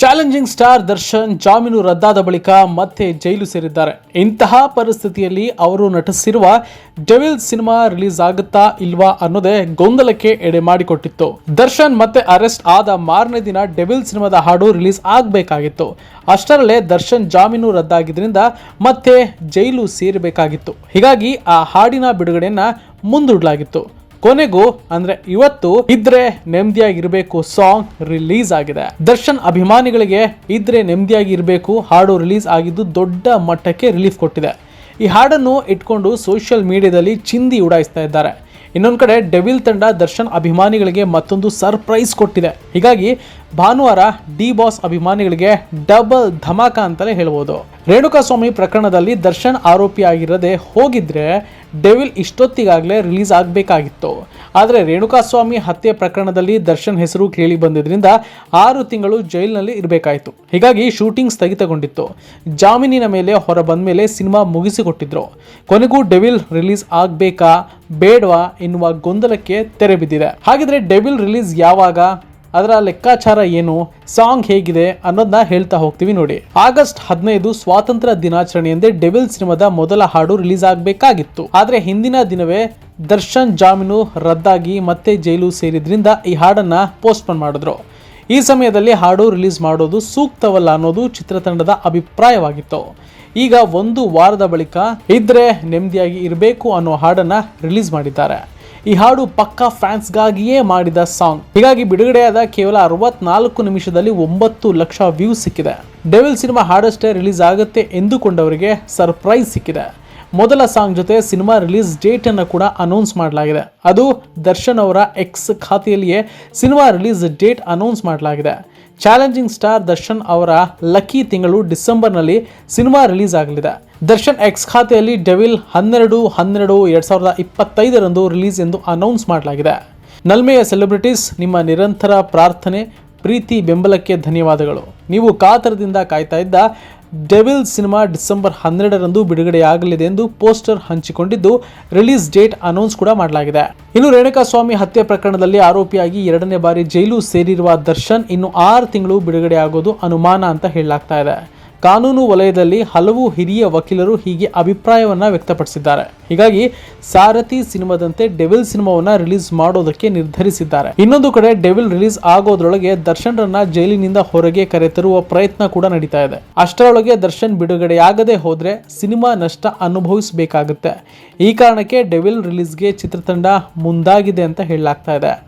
Challenging star Darshan ಜಾಮೀನು ರದ್ದಾದ ಬಳಿಕ ಮತ್ತೆ ಜೈಲು ಸೇರಿದ್ದಾರೆ. ಇಂತಹ ಪರಿಸ್ಥಿತಿಯಲ್ಲಿ ಅವರು ನಟಿಸಿರುವ ಡೆವಿಲ್ ಸಿನಿಮಾ ರಿಲೀಸ್ ಆಗುತ್ತಾ ಇಲ್ವಾ ಅನ್ನೋದೇ ಗೊಂದಲಕ್ಕೆ ಎಡೆ ಮಾಡಿಕೊಟ್ಟಿತ್ತು. ದರ್ಶನ್ ಮತ್ತೆ ಅರೆಸ್ಟ್ ಆದ ಮಾರನೇ ದಿನ ಡೆವಿಲ್ ಸಿನಿಮಾದ ಹಾಡು ರಿಲೀಸ್ ಆಗಬೇಕಾಗಿತ್ತು. ಅಷ್ಟರಲ್ಲೇ ದರ್ಶನ್ ಜಾಮೀನು ರದ್ದಾಗಿದ್ದರಿಂದ ಮತ್ತೆ ಜೈಲು ಸೇರಬೇಕಾಗಿತ್ತು. ಹೀಗಾಗಿ ಆ ಹಾಡಿನ ಬಿಡುಗಡೆಯನ್ನ ಮುಂದೂಡಲಾಗಿತ್ತು. ಕೊನೆಗೂ ಅಂದ್ರೆ ಇವತ್ತು ಇದ್ರೆ ನೆಮ್ಮದಿಯಾಗಿರ್ಬೇಕು ಸಾಂಗ್ ರಿಲೀಸ್ ಆಗಿದೆ. ದರ್ಶನ್ ಅಭಿಮಾನಿಗಳಿಗೆ ಇದ್ರೆ ನೆಮ್ಮದಿಯಾಗಿ ಇರಬೇಕು ಹಾಡು ರಿಲೀಸ್ ಆಗಿದ್ದು ದೊಡ್ಡ ಮಟ್ಟಕ್ಕೆ ರಿಲೀಫ್ ಕೊಟ್ಟಿದೆ. ಈ ಹಾಡನ್ನು ಇಟ್ಕೊಂಡು ಸೋಷಿಯಲ್ ಮೀಡಿಯಾದಲ್ಲಿ ಚಿಂದಿ ಉಡಾಯಿಸ್ತಾ ಇದ್ದಾರೆ. ಇನ್ನೊಂದು ಕಡೆ ಡೆವಿಲ್ ತಂಡ ದರ್ಶನ್ ಅಭಿಮಾನಿಗಳಿಗೆ ಮತ್ತೊಂದು ಸರ್ಪ್ರೈಸ್ ಕೊಟ್ಟಿದೆ. ಹೀಗಾಗಿ ಭಾನುವಾರ ಡಿ ಬಾಸ್ ಅಭಿಮಾನಿಗಳಿಗೆ ಡಬಲ್ ಧಮಾಕ ಅಂತಲೇ ಹೇಳ್ಬೋದು. ರೇಣುಕಾಸ್ವಾಮಿ ಪ್ರಕರಣದಲ್ಲಿ ದರ್ಶನ್ ಆರೋಪಿಯಾಗಿರದೆ ಹೋಗಿದ್ರೆ ಡೆವಿಲ್ ಇಷ್ಟೊತ್ತಿಗಾಗಲೇ ರಿಲೀಸ್ ಆಗಬೇಕಾಗಿತ್ತು. ಆದರೆ ರೇಣುಕಾಸ್ವಾಮಿ ಹತ್ಯೆ ಪ್ರಕರಣದಲ್ಲಿ ದರ್ಶನ್ ಹೆಸರು ಕೇಳಿ ಬಂದಿದ್ದರಿಂದ ಆರು ತಿಂಗಳು ಜೈಲಿನಲ್ಲಿ ಇರಬೇಕಾಯಿತು. ಹೀಗಾಗಿ ಶೂಟಿಂಗ್ ಸ್ಥಗಿತಗೊಂಡಿತ್ತು. ಜಾಮೀನಿನ ಮೇಲೆ ಹೊರ ಬಂದ ಮೇಲೆ ಸಿನಿಮಾ ಮುಗಿಸಿಕೊಟ್ಟಿದ್ರು. ಕೊನೆಗೂ ಡೆವಿಲ್ ರಿಲೀಸ್ ಆಗಬೇಕಾ, ಬೇಡವಾ ಎನ್ನುವ ಗೊಂದಲಕ್ಕೆ ತೆರೆ ಬಿದ್ದಿದೆ. ಹಾಗಿದ್ರೆ ಡೆವಿಲ್ ರಿಲೀಸ್ ಯಾವಾಗ? ಅದರ ಲೆಕ್ಕಾಚಾರ ಏನು? ಸಾಂಗ್ ಹೇಗಿದೆ ಅನ್ನೋದನ್ನ ಹೇಳ್ತಾ ಹೋಗ್ತೀವಿ ನೋಡಿ. ಆಗಸ್ಟ್ ಹದಿನೈದು ಸ್ವಾತಂತ್ರ್ಯ ದಿನಾಚರಣೆ ಎಂದೇ ಡೆವಿಲ್ ಸಿನಿಮಾದ ಮೊದಲ ಹಾಡು ರಿಲೀಸ್ ಆಗಬೇಕಾಗಿತ್ತು. ಆದರೆ ಹಿಂದಿನ ದಿನವೇ ದರ್ಶನ್ ಜಾಮೀನು ರದ್ದಾಗಿ ಮತ್ತೆ ಜೈಲು ಸೇರಿದ್ರಿಂದ ಈ ಹಾಡನ್ನ ಪೋಸ್ಟ್ಪೋನ್ ಮಾಡಿದ್ರು. ಈ ಸಮಯದಲ್ಲಿ ಹಾಡು ರಿಲೀಸ್ ಮಾಡೋದು ಸೂಕ್ತವಲ್ಲ ಅನ್ನೋದು ಚಿತ್ರತಂಡದ ಅಭಿಪ್ರಾಯವಾಗಿತ್ತು. ಈಗ ಒಂದು ವಾರದ ಬಳಿಕ ಇದ್ರೆ ನೆಮ್ಮದಿಯಾಗಿ ಇರಬೇಕು ಅನ್ನೋ ಹಾಡನ್ನ ರಿಲೀಸ್ ಮಾಡಿದ್ದಾರೆ. ಈ ಹಾಡು ಪಕ್ಕಾ ಫ್ಯಾನ್ಸ್ಗಾಗಿಯೇ ಮಾಡಿದ ಸಾಂಗ್. ಹೀಗಾಗಿ ಬಿಡುಗಡೆಯಾದ ಕೇವಲ ಅರವತ್ನಾಲ್ಕು ನಿಮಿಷದಲ್ಲಿ ಒಂಬತ್ತು ಲಕ್ಷ ವ್ಯೂ ಸಿಕ್ಕಿದೆ. ಡೆವಿಲ್ ಸಿನಿಮಾ ಹಾಡಷ್ಟೇ ರಿಲೀಸ್ ಆಗುತ್ತೆ ಎಂದುಕೊಂಡವರಿಗೆ ಸರ್ಪ್ರೈಸ್ ಸಿಕ್ಕಿದೆ. ಮೊದಲ ಸಾಂಗ್ ಜೊತೆ ಸಿನಿಮಾ ರಿಲೀಸ್ ಡೇಟ್ ಅನ್ನು ಕೂಡ ಅನೌನ್ಸ್ ಮಾಡಲಾಗಿದೆ. ಅದು ದರ್ಶನ್ ಅವರ ಎಕ್ಸ್ ಖಾತೆಯಲ್ಲಿಯೇ ಸಿನಿಮಾ ರಿಲೀಸ್ ಡೇಟ್ ಅನೌನ್ಸ್ ಮಾಡಲಾಗಿದೆ. ಚಾಲೆಂಜಿಂಗ್ ಸ್ಟಾರ್ ದರ್ಶನ್ ಅವರ ಲಕ್ಕಿ ತಿಂಗಳು ಡಿಸೆಂಬರ್ನಲ್ಲಿ ಸಿನಿಮಾ ರಿಲೀಸ್ ಆಗಲಿದೆ. ದರ್ಶನ್ ಎಕ್ಸ್ ಖಾತೆಯಲ್ಲಿ ಡೆವಿಲ್ ಹನ್ನೆರಡು ಹನ್ನೆರಡು, ಎರಡ್ ಸಾವಿರದ ಇಪ್ಪತ್ತೈದರಂದು ರಿಲೀಸ್ ಎಂದು ಅನೌನ್ಸ್ ಮಾಡಲಾಗಿದೆ. ನಲ್ಮೆಯ ಸೆಲೆಬ್ರಿಟೀಸ್, ನಿಮ್ಮ ನಿರಂತರ ಪ್ರಾರ್ಥನೆ, ಪ್ರೀತಿ, ಬೆಂಬಲಕ್ಕೆ ಧನ್ಯವಾದಗಳು. ನೀವು ಕಾತರದಿಂದ ಕಾಯ್ತಾ ಇದ್ದ ಡೆವಿಲ್ ಸಿನಿಮಾ ಡಿಸೆಂಬರ್ ಹನ್ನೆರಡರಂದು ಬಿಡುಗಡೆಯಾಗಲಿದೆ ಎಂದು ಪೋಸ್ಟರ್ ಹಂಚಿಕೊಂಡಿದ್ದು, ರಿಲೀಸ್ ಡೇಟ್ ಅನೌನ್ಸ್ ಕೂಡ ಮಾಡಲಾಗಿದೆ. ಇನ್ನು ರೇಣುಕಾಸ್ವಾಮಿ ಹತ್ಯೆ ಪ್ರಕರಣದಲ್ಲಿ ಆರೋಪಿಯಾಗಿ ಎರಡನೇ ಬಾರಿ ಜೈಲು ಸೇರಿರುವ ದರ್ಶನ್ ಇನ್ನು ಆರು ತಿಂಗಳು ಬಿಡುಗಡೆಯಾಗೋದು ಅನುಮಾನ ಅಂತ ಹೇಳಲಾಗ್ತಾ ಇದೆ. ಕಾನೂನು ವಲಯದಲ್ಲಿ ಹಲವು ಹಿರಿಯ ವಕೀಲರು ಹೀಗೆ ಅಭಿಪ್ರಾಯವನ್ನು ವ್ಯಕ್ತಪಡಿಸಿದ್ದಾರೆ. ಹೀಗಾಗಿ ಸಾರಥಿ ಸಿನಿಮಾದಂತೆ ಡೆವಿಲ್ ಸಿನಿಮಾವನ್ನ ರಿಲೀಸ್ ಮಾಡೋದಕ್ಕೆ ನಿರ್ಧರಿಸಿದ್ದಾರೆ. ಇನ್ನೊಂದು ಕಡೆ ಡೆವಿಲ್ ರಿಲೀಸ್ ಆಗೋದ್ರೊಳಗೆ ದರ್ಶನ್ ರನ್ನ ಜೈಲಿನಿಂದ ಹೊರಗೆ ಕರೆತರುವ ಪ್ರಯತ್ನ ಕೂಡ ನಡೀತಾ ಇದೆ. ಅಷ್ಟರೊಳಗೆ ದರ್ಶನ್ ಬಿಡುಗಡೆಯಾಗದೆ ಹೋದ್ರೆ ಸಿನಿಮಾ ನಷ್ಟ ಅನುಭವಿಸಬೇಕಾಗುತ್ತೆ. ಈ ಕಾರಣಕ್ಕೆ ಡೆವಿಲ್ ರಿಲೀಸ್ಗೆ ಚಿತ್ರತಂಡ ಮುಂದಾಗಿದೆ ಅಂತ ಹೇಳಲಾಗ್ತಾ ಇದೆ.